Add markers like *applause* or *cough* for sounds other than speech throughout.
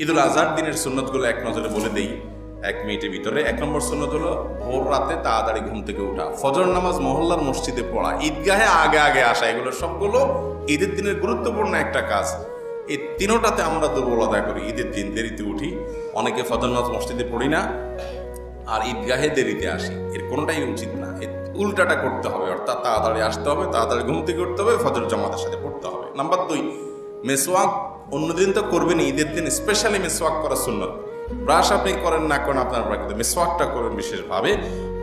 ঈদুল আজহার দিনের সুন্নতগুলো এক নজরে বলে দেই। এক মিনিটের ভিতরে। এক নম্বর সুন্নত হলো, ভোর রাতে তাড়াতাড়ি ঘুম থেকে ওঠা ফজর নামাজ মহল্লার মসজিদে পড়া। ঈদগাহে আগে আগে আসা, এগুলো সবগুলো ঈদের দিনের গুরুত্বপূর্ণ একটা কাজ। এই তিনোটাতে আমরা দুর্বলতা করি। ঈদের দিন দেরিতে উঠি। অনেকে ফজর নামাজ মসজিদে পড়ি না, আর ঈদগাহে দেরিতে আসি। এর কোনোটাই উচিত না। উল্টাটা করতে হবে, অর্থাৎ তাড়াতাড়ি আসতে হবে, তাড়াতাড়ি ঘুম থেকে উঠতে হবে, ফজর জামাতের সাথে পড়তে হবে। নাম্বার দুই, মেসওয়াক অন্যদিন তো করবেন ঈদের দিন স্পেশালি মিসওয়াক করা সুন্নত। ব্রাশ আপনি করেন না করেন, আপনার কিন্তু মেসওয়াকটা করবেন বিশেষভাবে।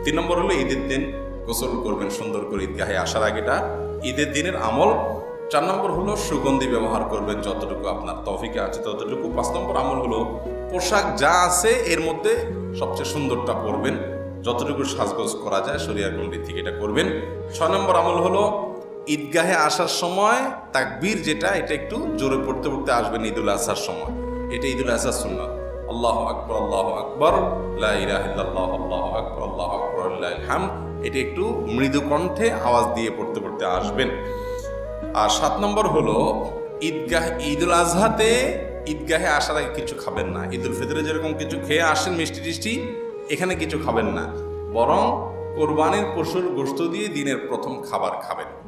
তিন নম্বর হলো ঈদের দিন গোসল করবেন সুন্দর করে ঈদগাহে আসার আগেটা ঈদের দিনের আমল। চার নম্বর হলো সুগন্ধি ব্যবহার করবেন, যতটুকু আপনার তফিকে আছে ততটুকু। পাঁচ নম্বর আমল হলো পোশাক যা আছে এর মধ্যে সবচেয়ে সুন্দরটা পরবেন। যতটুকু সাজগোজ করা যায়, শরিয়ার গন্ডি থেকে এটা করবেন। ছয় নম্বর আমল হলো ঈদগাহে আসার সময়, তাকবীর যেটা, এটা একটু জোরে পড়তে পড়তে আসবেন ঈদুল আসার সময়। এটা ঈদুল আসার সুন্নাত। আল্লাহ আকবর আল্লাহ আকবর। লা ইলাহা আল্লাহ আকবর আল্লাহ আকবর আল্লাহুল হামদ এটা একটু মৃদু কণ্ঠে আওয়াজ দিয়ে পড়তে পড়তে আসবেন। আর সাত নম্বর হলো, ঈদগাহ, ঈদুল আজহাতে ঈদগাহে আসার আগে কিছু খাবেন না। ঈদুল ফিতরে যেরকম কিছু খেয়ে আসেন মিষ্টি টিষ্টি, এখানে কিছু খাবেন না। বরং কোরবানির পশুর গোস্ত দিয়ে দিনের প্রথম খাবার খাবেন।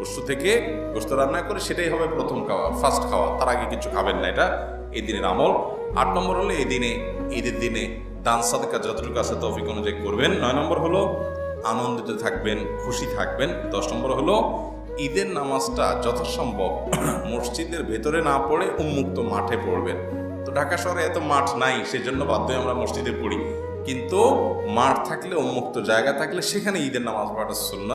পশু থেকে গোস্ত রান্না করে সেটাই হবে প্রথম খাওয়া ফার্স্ট খাওয়া। তার আগে কিছু খাবেন না এটা। এই দিনের আমল। আট নম্বর হলো এই দিনে, ঈদের দিনে দান সাদকা যতটুকু আছে তৌফিক অনুযায়ী করবেন। নয় নম্বর হলো আনন্দিত থাকবেন, খুশি থাকবেন। দশ নম্বর হলো ঈদের নামাজটা যথাসম্ভব *clears throat* মসজিদের ভেতরে না পড়ে উন্মুক্ত মাঠে পড়বেন। তো ঢাকা শহরে এত মাঠ নাই, সেজন্য বাধ্য হয়ে আমরা মসজিদে পড়ি। কিন্তু মাঠ থাকলে, উন্মুক্ত জায়গা থাকলে সেখানে ঈদের নামাজ পড়াটা সুন্নাত।